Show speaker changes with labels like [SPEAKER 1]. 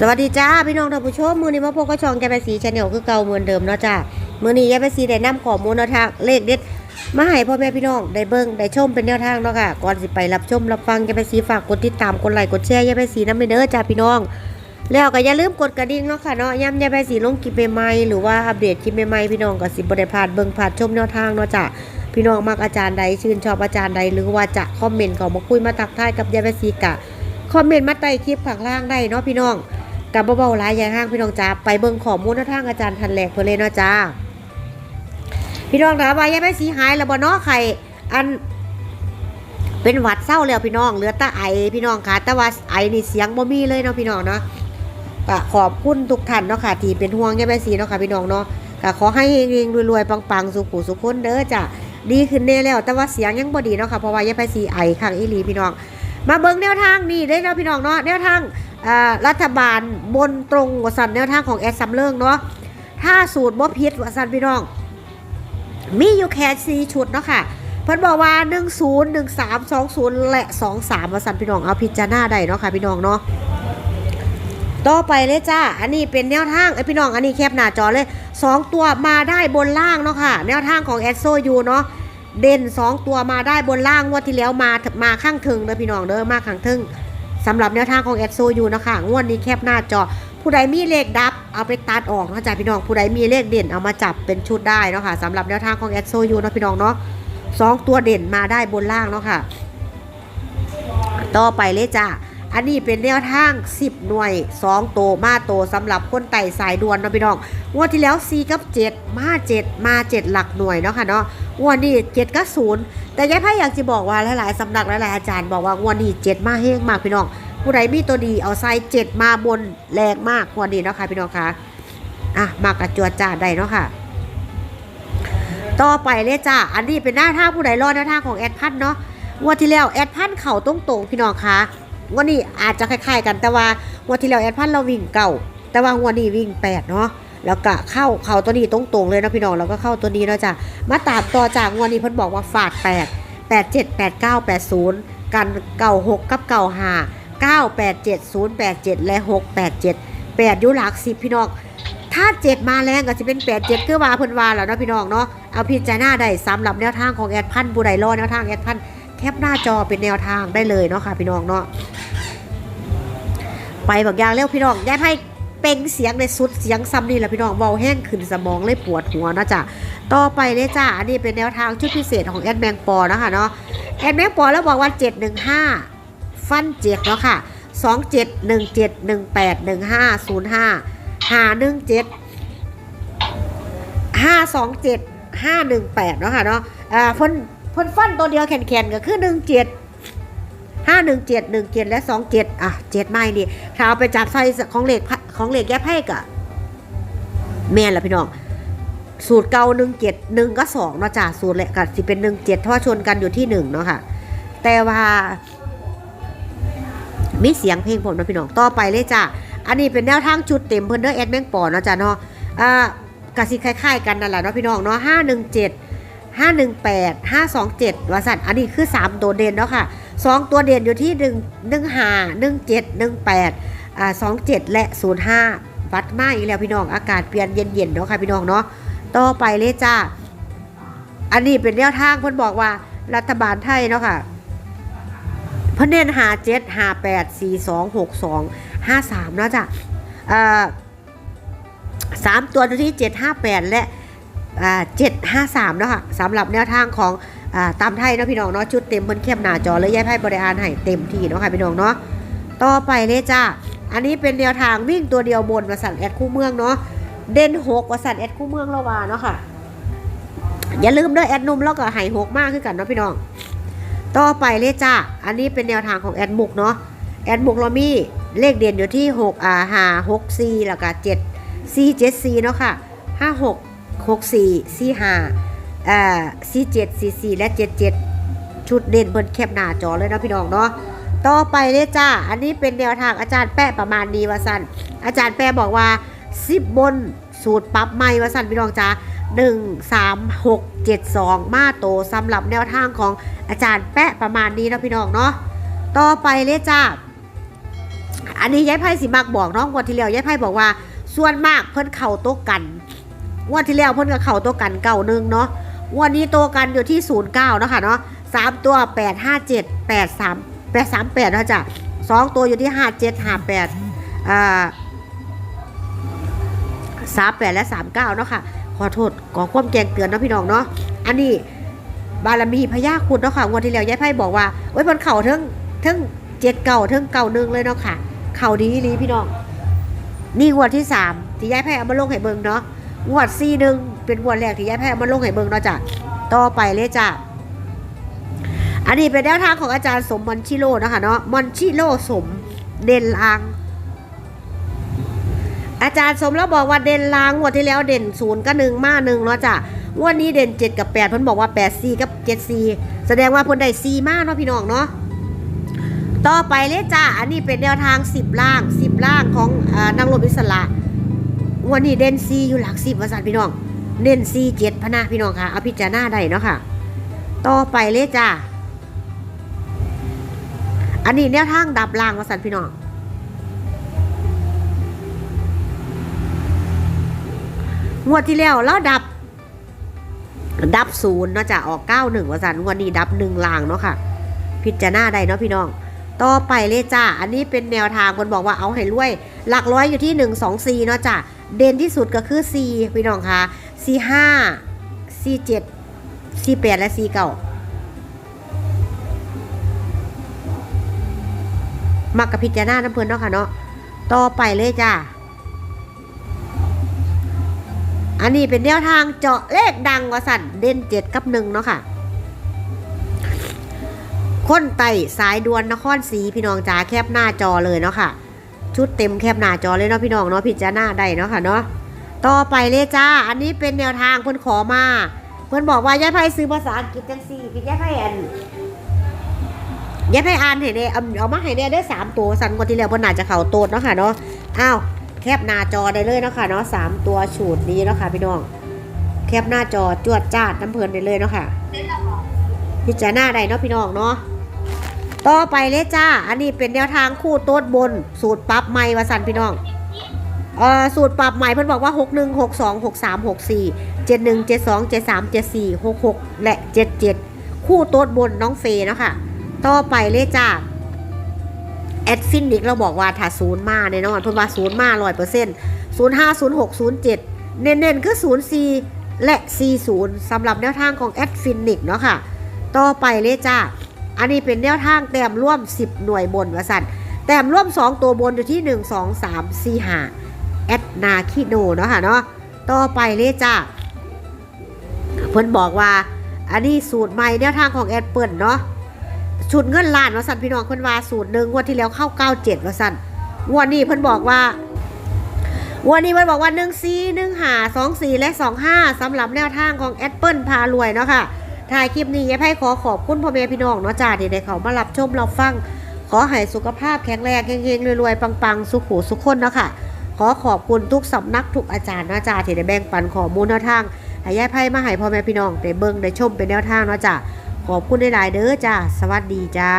[SPEAKER 1] สวัสดีจ้าพี่น้องท่านผู้ชมมือนี้มาพบกับช่องแกไปสีชาแนลคือเก่าเหมือนเดิมเนาะจ้ามือนี้แกไปสีได้นำข้อมูลแนวทางเลขเด็ดมาให้พ่อแม่พี่น้องได้เบิ่งได้ชมเป็นแนวทางเนาะค่ะก่อนสิไปรับชมรับฟังแกไปสีฝากกดติดตามกดไลค์กดแชร์แกไปสีน้ำไปเด้อจ้าพี่น้อง แล้วก็อย่าลืมกดกระดิ่งเนาะค่ะเนาะย้ำแกไปสีลงคลิปใหม่ๆหรือว่าอัปเดตคลิปใหม่ๆพี่น้องก็สิบ่ได้พลาดเบิ่งพลาดชมแนวทางเนาะจ้าพี่น้องมักอาจารย์ใดชื่นชอบอาจารย์ใดหรือว่าจะคอมเมนต์เขามาคุยมาทักทายกับยายไปสีกะคอมเมนต์มาใต้คลิปข้างล่างได้เนาะพี่น้อง กับเบาๆหลายอย่างห้างพี่น้องจ้าไปเบิ่งข้อมูลแนวทางอาจารย์ทันแหลกเพื่อเลยเนาะจ้าพี่น้องถามว่ายังไม่สีหายแล้วบ่เนาะไข่อันเป็นหวัดเศร้าแล้วพี่น้องเหลือแต่ไอพี่น้องค่ะแต่ว่าไอนี่เสียงบ่มีเลยเนาะพี่น้องเนาะก็ขอบคุณทุกท่านเนาะค่ะที่เป็นห่วงยังไม่สีเนาะค่ะพี่น้องเนาะก็ขอให้เฮงๆรวยๆปังๆสุขุสุขคนเด้อจ้ะดีขึ้นแน่แล้ว แต่ว่าเสียงยังบ่ดีเนาะค่ะเพราะว่ายังไปสีไอข้างอีหลีพี่น้อง มาเบิ่งแนวทางนี่ได้เนาะพี่น้องเนาะแนวทาง รัฐบาลบนตรงวสันแนวทางของแอดซัมเลิงเนาะถ้าสูตรบ่พิษวสันพี่น้อง มีอยู่แค่สี่ชุดเนาะค่ะเพิ่นบอกว่า 1 0 1 3 2 0 และ 2 3วสันพี่น้องเอาพิจารณาได้เนาะค่ะพี่น้องเนาะต่อไปเลยจ้า อันนี้เป็นแนวทางไอพี่น้องอันนี้แคบหน้าจอเลย 2 ตัวมาได้บนล่างเนาะค่ะ แนวทางของแอดโซยูเนาะเด่น 2 ตัวมาได้บนล่างงวดที่แล้วมามาข้างถึงเด้อพี่น้องเด้อมาข้างถึง สำหรับแนวทางของแอดโซยูนะคะงวดนี้แคบหน้าจอ ผู้ใดมีเลขดับ เอาไปตัดออกนะจ๊ะพี่น้องผู้ใดมีเลขเด่นเอามาจับเป็นชุดได้เนาะค่ะสำหรับแนวทางของแอดโซยูนะพี่น้องเนาะสองตัวเด่นมาได้บนล่างเนาะค่ะ ต่อไปเลยจ้า อันนี้เป็นแนวทาง 10 หน่วย 2 โตมาโตวสำหรับคนไต่สายด่วนเนาะพี่น้องงวดที่แล้ว 4 กับ 7 มา 7 มา 7 หลักหน่วยเนาะค่ะเนาะงวดนี้7กับ0แต่ยายไพ่อยากจะบอกว่าหลายๆสำนักหลายๆอาจารย์บอกว่างวดนี้7มาเฮงมากพี่น้อง ผู้ใดมีตัวดีเอาไซส์7มาบนแรงมากงวดนี้เนาะค่ะพี่น้องคะอะมากระจวดจ้าได้เนาะค่ะต่อไปเลยจ้า อันนี้เป็นหน้าท่าผู้ใดรอดหน้าทางของแอดพันเนาะงวดที่แล้วแอดพันเข่าตรงๆพี่น้องคะ งวดนี้อาจจะคล้ายๆ กันแต่ว่างวดที่แล้วแอดพันเราวิ่งเก่าแต่ว่างวดนี้วิ่งแปดเนาะแล้วก็เข้าเข่าตัวนี้ตรงๆเลยนะพี่น้องแล้วก็เข้าตัวนี้เนาะจ้ะมาตามต่อจากงวดนี้เพิ่นบอกว่าฝาดแปดแปดเจ็ดแปดเก้าแปดศูนย์กันเก่าหกกับเก่าห้าเก้าแปดเจ็ดศูนย์แปดเจ็ดและหกแปดเจ็ดแปดยุหลักสิบพี่น้องถ้าเจ็ดมาแรงก็จะเป็นแปดเจ็ดคือว่าเพิ่นว่าแล้วนะพี่น้องเนาะเอาพิจารณาได้สำหรับแนวทางของแอดพันธ์ผู้ใดรอแนวทางแอดพันธ์ แคปหน้าจอเป็นแนวทางได้เลยเนาะค่ะพี่น้องเนาะไปบอกอย่างเร็วพี่น้องยายไพ่เป่งเสียงในสุดเสียงซ้ำนี่แหละพี่น้องเบาแห้งขึ้นสมองเลยปวดหัวนะจ้ะต่อไปเลยจ้าอันนี้เป็นแนวทางชุดพิเศษของแอดแมงปอนะคะเนาะแอดแมงปอแล้วบอกว่า 715 ฟันเจ็ดเนาะค่ะ 2 7 1 7 1 8 1 5 0 5 5 1 7ห้าสองเจ็ดห้าหนึ่งแปดเนาะค่ะเนาะอ่าเพ่น พ่นฟันตัวเดียวแข็งๆก็คือหนึ่งเจ็ดห้าหนึ่งเจ็ดหนึ่งเจ็ดและสองเจ็ดอะเจ็ดไม้นี่ถ้าเอาไปจับใส่ของเหล็กของเหล็กแยบให้กะแม่นละพี่น้องสูตรเก่าหนึ่งเจ็ดหนึ่งก็สองเนาะจ้ะสูตรแหละกับสิเป็นหนึ่งเจ็ดทอดชนกันอยู่ที่หนึ่งเนาะค่ะ แต่ว่ามีเสียงเพลงผมนะพี่น้องต่อไปเลยจ้ะอันนี้เป็นแนวทางชุดเต็มเพิ่นเด้อแอดแมงปอเนาะจ้ะเนาะอ่ากสิคล้ายๆกันนั่นแหละเนาะพี่น้องเนาะห้าหนึ่งเจ็ด ห้าหนึ่งแปดห้าสองเจ็ดวาสันอันนี้คือสามตัวเด่นเนาะค่ะสองตัวเด่นอยู่ที่หนึ่งหนึ่งห้าหนึ่งเจ็ดหนึ่งแปดอ่าสองเจ็ดและศูนย์ห้าวัดมาอีกแล้วพี่น้องอากาศเปลี่ยนเย็นๆเนาะค่ะพี่น้องเนาะต่อไปเลยจ้า อันนี้เป็นแนวทางเพิ่นบอกว่ารัฐบาลไทยเนาะค่ะเพิ่นเน้นหาเจ็ดหาแปดสี่สองหกสองห้าสามเนาะจ้ะอ่าสามตัวที่เจ็ดห้าแปดและ อ่าเจ็ดห้าสามเนาะค่ะสำหรับแนวทางของอตามไทยเนาะพี่น้องเนาะชุดเต็มเพิ่นเข้มหน้าจอเลยย้ายไพ่บริอารให้เต็มที่เนาะค่ะพี่น้องเนาะต่อไปเลยจ้าอันนี้เป็นแนวทางวิ่งตัวเดียวบนวสันแอดคู่เมืองเนาะเด่นหกวสันแอดคู่เมืองละวาเนาะค่ะอย่าลืมด้วยแอดนุ่มแล้วก็ไห้หกมากขึ้นกันเนาะพี่น้อง ต่อไปเลยจ้าอันนี้เป็นแนวทางของแอดมุกเนาะแอดมุกเรามีเลขเด่นอยู่ที่6อ่าหา6 4แล้วก็7 4 7 4เนาะค่ะห้าหก 5 6 6 4 4 5อ่า4 7 4 4และ7 7ชุดเด่นเพิ่นแคบหน้าจอเลยเนาะพี่น้องเนาะต่อไปเลยจ้า อันนี้เป็นแนวทางอาจารย์แปะประมาณนี้ว่าสั้นอาจารย์แปะบอกว่า10บนสูตรปรับใหม่ว่าสั้นพี่น้องจ้า1 3 6 7 2มาโตสำหรับแนวทางของอาจารย์แปะประมาณนี้เนาะพี่น้องเนาะต่อไปเลยจ้าอันนี้ยายไพ่สิมักบอกน้องงวดที่แล้วยายไพ่บอกว่า ส่วนมากเพิ่นเข่าโต๊ะกัน วดที่แล้วเพิ่นก็เข่าต๊ะกันเก่าหนึ่งเนาะวันนี้โตวกันอยู่ที่ศูนย์เก้าเนาะค่ะเนาะสามตัวแปดห้าเจ็ดแปดสามแปดสามแปดนะจ๊ะสองตัวอยู่ที่ห้าเจ็ดห้าแปดอ่าสามแปดและสามเก้าเนาะค่ะ ขอโทษขอความแจ้งเตือนเนาะพี่น้องเนาะอันนี้บารมีพญาคุณเนาะค่ะงวดที่แล้วยายไพ่บอกว่าโอ้ยเพิ่นเข่าเทั้งเทั้งเจ็ดเก่าเทั้งเก่าหนึ่งเลยเนาะค่ะ เข่าดีอีหลีพี่น้อง นี่งวดที่สามที่ยายแพ้เอามาลงให้เบิงเนาะ งวดซีหนึ่งเป็นงวดแรกที่ยายแพ้เอามาลงให้เบิงเนาะจ้ะต่อไปเลยจ้ะอันนี้เป็นแนวทางของอาจารย์สมมอนชิโร่นะคะเนาะมอนชิโร่สมเด่นลาง อาจารย์สมแล้วบอกว่าเด่นลางงวดที่แล้วเด่นศูนย์กับหนึ่งมาหนึ่งเนาะจ้ะงวดนี้เด่นเจ็ดกับแปดเพิ่นบอกว่าแปดซีกับเจ็ดซีแสดงว่าเพิ่นได้ซีมาเนาะพี่น้องเนาะต่อไปเลยจ้าอันนี้เป็นแนวทาง10ล่าง10ล่างของอนางรบอิสระ วันนี้เด่นซีอยู่หลักสิบวสันพี่น้อง เด่นซีเจ็ดพนะพี่น้องค่ะเอาพิจารณาได้เนาะค่ะ ต่อไปเลยจ้าอันนี้แนวทางดับล่างวสันพี่น้องงวดที่แล้วเราดับ ดับศูนย์เนาะจ้ะออกเก้าหนึ่งวสันวันนี้ดับหนึ่งล่างเนาะค่ะ พิจารณาได้เนาะพี่น้องต่อไปเลยจ้า อันนี้เป็นแนวทางคนบอกว่าเอาให้รวย หลักร้อยอยู่ที่ 1 2 4 เนาะจ้ะ เด่นที่สุดก็คือ4พี่น้องคะ4 5 4 7 4 8และ4 9มักกับพิจารณาน้ำเพลินเนาะค่ะเนาะ ต่อไปเลยจ้า อันนี้เป็นแนวทางเจาะเลขดังวสันเด่นเจ็ดกับหนึ่งเนาะค่ะคนไต่สายดวนนครศรีพี่น้องจ๋าแคบหน้าจอเลยเนาะค่ะ ชุดเต็มแคบหน้าจอเลยเนาะพี่น้องเนาะพิจารณาได้เนาะค่ะเนาะต่อไปเลยจ้า อันนี้เป็นแนวทางเพิ่นขอมา เพิ่นบอกว่าย่าไพ่ซื้อภาษาอังกฤษจังสี่คือย่าไพ่อ่านย่าไพ่อ่านให้เด้เอาเอามาให้เด้ได้สามตัวสันกว่าที่แล้วเพิ่นน่าจะเข่าโตดเนาะค่ะเนาะอ้าวแคบหน้าจอได้เลยเนาะค่ะเนาะสามตัวฉูดนี้เนาะค่ะพี่น้องแคบหน้าจอจวดจ้าดน้ำเพลินได้เลยเนาะค่ะพิจารณาได้เนาะพี่น้องเนาะ ต่อไปเลยจ้า อันนี้เป็นแนวทางคู่โต๊ดบน สูตรปรับใหม่วาสันพี่น้องเอ่อสูตรปรับใหม่เพิ่นบอกว่า 6 1 6 2 6 3 6 4 7 1 7 2 7 3 7 4 6 6 และ 7 7 คู่โต๊ดบนน้องเฟย์เนาะค่ะต่อไปเลยจ้าแอดฟินิกเราบอกว่าถ้าศูนย์มาแน่นอนเพิ่นว่าศูนย์มาร้อยเปอร์เซ็นต์ศูนย์ห้าศูนย์หกศูนย์เจ็ดเน้นๆคือศูนย์สี่และสี่ศูนย์สำหรับแนวทางของแอดฟินิกเนาะค่ะ ต่อไปเลยจ้า อันนี้เป็นแนวทางแต้มร่วม 10 หน่วยบนวสันแต้มร่วม 2 ตัวบนอยู่ที่ 1 2 3 4 5แอดนาคิโนเนาะค่ะเนาะต่อไปเลยจ้าเพิ่นบอกว่า อันนี้สูตรใหม่แนวทางของแอดเปิลเนาะชุดเงินล้านวสันพี่น้องเพิ่นว่าสูตรหนึ่งงวดที่แล้วเข้า 97วสันงวดนี้เพิ่นบอกว่าวันนี้มันบอกว่า1 4 1 5 2 4 และ 2 5สำหรับแนวทางของแอดเปิลพารวยเนาะค่ะ ถ่ายคลิปนี้ยายไพ่ขอขอบคุณพ่อแม่พี่น้องเนาะจ้าที่ได้เขามารับชมรับฟัง ขอให้สุขภาพแข็งแรงเฮงๆรวยๆปังๆ สุขหูสุขคนเนาะค่ะ ขอขอบคุณทุกสำนักทุกอาจารย์เนาะจ้าที่ได้แบ่งปันข้อมูลแนวทางให้ยายไพ่มาให้พ่อแม่พี่น้องได้เบิ่งได้ชมเป็นแนวทางเนาะจ้าขอบคุณหลายๆเด้อจ้าสวัสดีจ้า